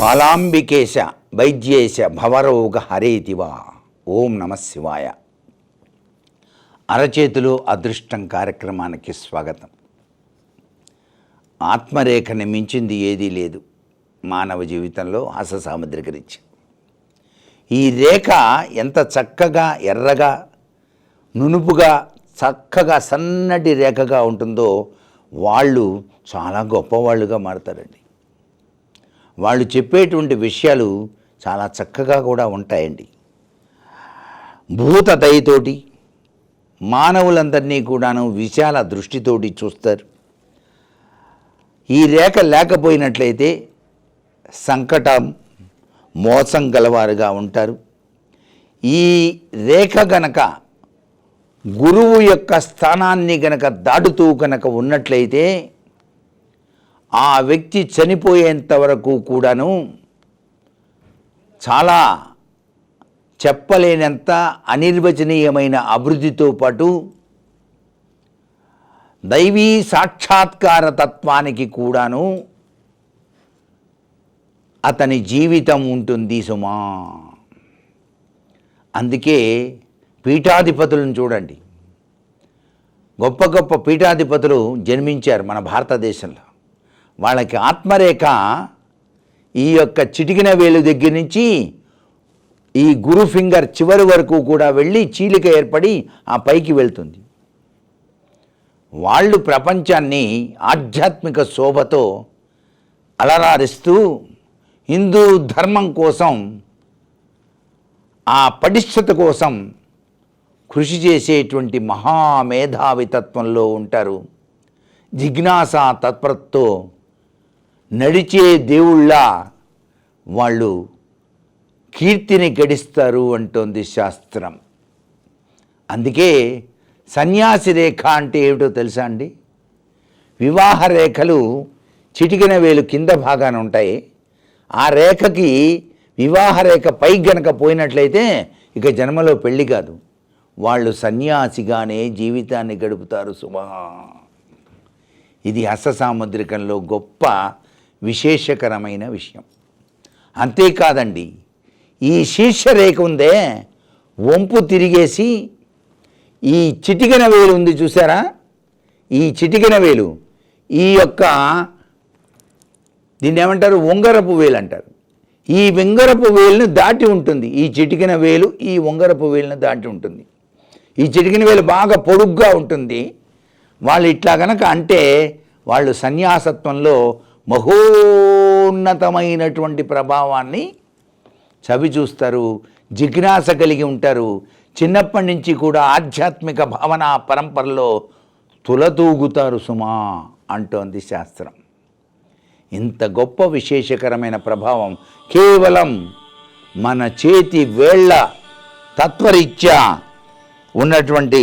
బాలాంబికేశ వైద్యేశ భవరోగ హరేతివా ఓం నమ శివాయ అరచేతులు అదృష్టం కార్యక్రమానికి స్వాగతం. ఆత్మరేఖని మించింది ఏదీ లేదు. మానవ జీవితంలో హస సాముద్రికరించి ఈ రేఖ ఎంత చక్కగా ఎర్రగా నునుపుగా చక్కగా సన్నటి రేఖగా ఉంటుందో వాళ్ళు చాలా గొప్పవాళ్ళుగా మారతారండి. వాళ్ళు చెప్పేటువంటి విషయాలు చాలా చక్కగా కూడా ఉంటాయండి. భూత దయతోటి మానవులందరినీ కూడాను విశాల దృష్టితోటి చూస్తారు. ఈ రేఖ లేకపోయినట్లయితే సంకటం మోసం గలవారుగా ఉంటారు. ఈ రేఖ గనక గురువు యొక్క స్థానాన్ని గనక దాటుతూ కనుక ఉన్నట్లయితే ఆ వ్యక్తి చనిపోయేంత వరకు కూడాను చాలా చెప్పలేనంత అనిర్వచనీయమైన అభివృద్ధితో పాటు దైవీ సాక్షాత్కార తత్వానికి కూడాను అతని జీవితం ఉంటుంది సుమా. అందుకే పీఠాధిపతులను చూడండి. గొప్ప గొప్ప పీఠాధిపతులు జన్మించారు మన భారతదేశంలో. వాళ్ళకి ఆత్మరేఖ ఈ యొక్క చిటికిన వేలు దగ్గర నుంచి ఈ గురు ఫింగర్ చివరి వరకు కూడా వెళ్ళి చీలిక ఏర్పడి ఆ పైకి వెళ్తుంది. వాళ్ళు ప్రపంచాన్ని ఆధ్యాత్మిక శోభతో అలరారిస్తూ హిందూ ధర్మం కోసం ఆ పటిష్టత కోసం కృషి చేసేటువంటి మహామేధావితత్వంలో ఉంటారు. జిజ్ఞాస తత్పరతో నడిచే దేవుళ్ళ వాళ్ళు కీర్తిని గడిస్తారు అంటోంది శాస్త్రం. అందుకే సన్యాసి రేఖ అంటే ఏమిటో తెలుసా అండి? వివాహ రేఖలు చిటికిన వేలు కింద భాగాన ఉంటాయి. ఆ రేఖకి వివాహ రేఖ పై గనక పోయినట్లయితే ఇక జన్మలో పెళ్ళి కాదు. వాళ్ళు సన్యాసిగానే జీవితాన్ని గడుపుతారు సుమా. ఇది అస సాముద్రికంలో గొప్ప విశేషకరమైన విషయం. అంతేకాదండి ఈ శీర్షరేఖ ఉందే వంపు తిరిగేసి ఈ చిటికెన వేలు ఉంది చూసారా? ఈ చిటికెన వేలు ఈ యొక్క దీన్ని ఏమంటారు? ఉంగరపు వేలు అంటారు. ఈ ఉంగరపు వేలును దాటి ఉంటుంది. ఈ చిటికిన వేలు ఈ ఉంగరపు వేలును దాటి ఉంటుంది. ఈ చిటికిన వేలు బాగా పొడుగ్గా ఉంటుంది. వాళ్ళు ఇట్లా గనక అంటే వాళ్ళు సన్యాసత్వంలో మహోన్నతమైనటువంటి ప్రభావాన్ని చవి చూస్తారు జిజ్ఞాస కలిగి ఉంటారు. చిన్నప్పటి నుంచి కూడా ఆధ్యాత్మిక భావన పరంపరలో తులతూగుతారు సుమా అంటోంది శాస్త్రం. ఇంత గొప్ప విశేషకరమైన ప్రభావం కేవలం మన చేతి వేళ్ళ తత్వరీత్యా ఉన్నటువంటి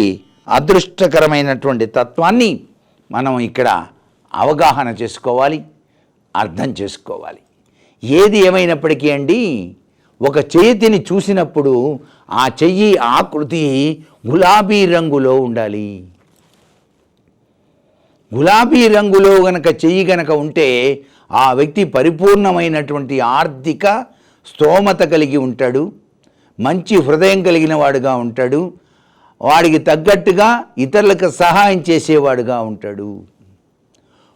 అదృష్టకరమైనటువంటి తత్వాన్ని మనం ఇక్కడ అవగాహన చేసుకోవాలి. అర్థం చేసుకోవాలి. ఏది ఏమైనప్పటికీ అండి ఒక చేతిని చూసినప్పుడు ఆ చెయ్యి ఆకృతి గులాబీ రంగులో ఉండాలి. గులాబీ రంగులో గనక చెయ్యి గనక ఉంటే ఆ వ్యక్తి పరిపూర్ణమైనటువంటి ఆర్థిక స్తోమత కలిగి ఉంటాడు మంచి హృదయం కలిగిన వాడుగా ఉంటాడు వాడికి తగ్గట్టుగా ఇతరులకు సహాయం చేసేవాడుగా ఉంటాడు.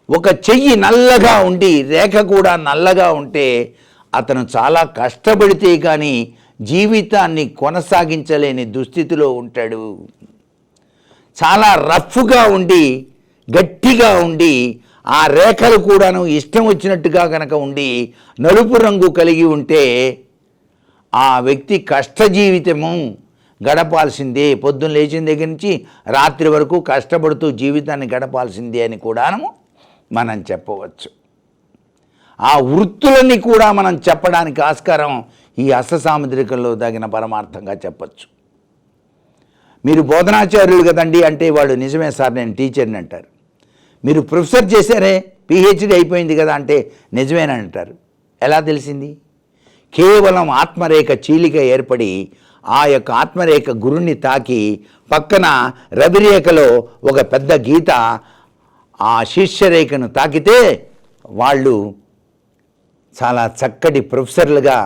ఒక చెయ్యి నల్లగా ఉండి రేఖ కూడా నల్లగా ఉంటే అతను చాలా కష్టపడితే కానీ జీవితాన్ని కొనసాగించలేని దుస్థితిలో ఉంటాడు. చాలా రఫ్గా ఉండి గట్టిగా ఉండి ఆ రేఖలు కూడాను ఇష్టం వచ్చినట్టుగా కనుక ఉండి నలుపు రంగు కలిగి ఉంటే ఆ వ్యక్తి కష్ట జీవితము గడపాల్సిందే. పొద్దున్న లేచిన దగ్గర నుంచి రాత్రి వరకు కష్టపడుతూ జీవితాన్ని గడపాల్సిందే అని కూడాను మనం చెప్పవచ్చు. ఆ వృత్తులని కూడా మనం చెప్పడానికి ఆస్కారం ఈ అష్టసాముద్రికంలో తగిన పరమార్థంగా చెప్పచ్చు. మీరు బోధనాచార్యులు కదండి అంటే వాడు నిజమే సార్ నేను టీచర్ని అంటారు. మీరు ప్రొఫెసర్ చేశారే పిహెచ్డి అయిపోయింది కదా అంటే నిజమేనని అంటారు. ఎలా తెలిసింది? కేవలం ఆత్మరేఖ చీలిక ఏర్పడి ఆ యొక్క ఆత్మరేఖ గురుణ్ణి తాకి పక్కన రవిరేఖలో ఒక పెద్ద గీత ఆ శిష్యరేఖను తాకితే వాళ్ళు చాలా చక్కటి ప్రొఫెసర్లుగా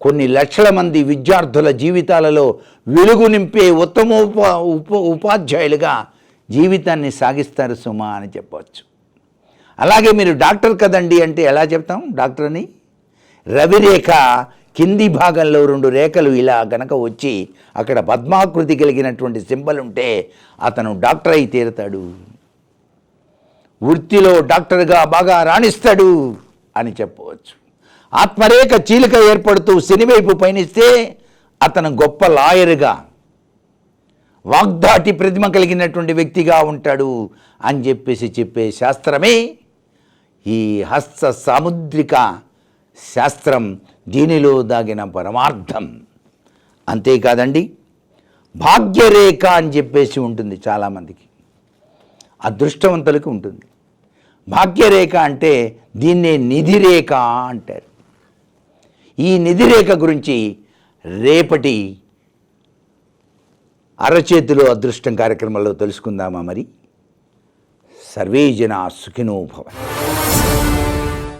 కొన్ని లక్షల మంది విద్యార్థుల జీవితాలలో వెలుగు నింపే ఉత్తమోప ఉప ఉపాధ్యాయులుగా జీవితాన్ని సాగిస్తారు సుమా అని చెప్పవచ్చు అలాగే మీరు డాక్టర్ కదండి అంటే ఎలా చెప్తాం? డాక్టర్ అని రవిరేఖ కింది భాగంలో రెండు రేఖలు ఇలా గనక వచ్చి అక్కడ పద్మాకృతి కలిగినటువంటి సింబల్ ఉంటే అతను డాక్టర్ అయి తీరుతాడు. వృత్తిలో డాక్టర్గా బాగా రాణిస్తాడు అని చెప్పవచ్చు. ఆత్మరేఖ చీలిక ఏర్పడుతూ శనివైపు పయనిస్తే అతను గొప్ప లాయర్గా వాగ్దాటి ప్రతిమ కలిగినటువంటి వ్యక్తిగా ఉంటాడు అని చెప్పేసి చెప్పే శాస్త్రమే ఈ హస్త సాముద్రిక శాస్త్రం దీనిలో దాగిన పరమార్థం. అంతేకాదండి భాగ్యరేఖ అని చెప్పేసి ఉంటుంది చాలామందికి. అదృష్టవంతులకు ఉంటుంది. భాగ్యరేఖ అంటే దీన్నే నిధిరేఖ అంటారు. ఈ నిధిరేఖ గురించి రేపటి అరచేతిలో అదృష్టం కార్యక్రమంలో తెలుసుకుందామా మరి? సర్వే జనా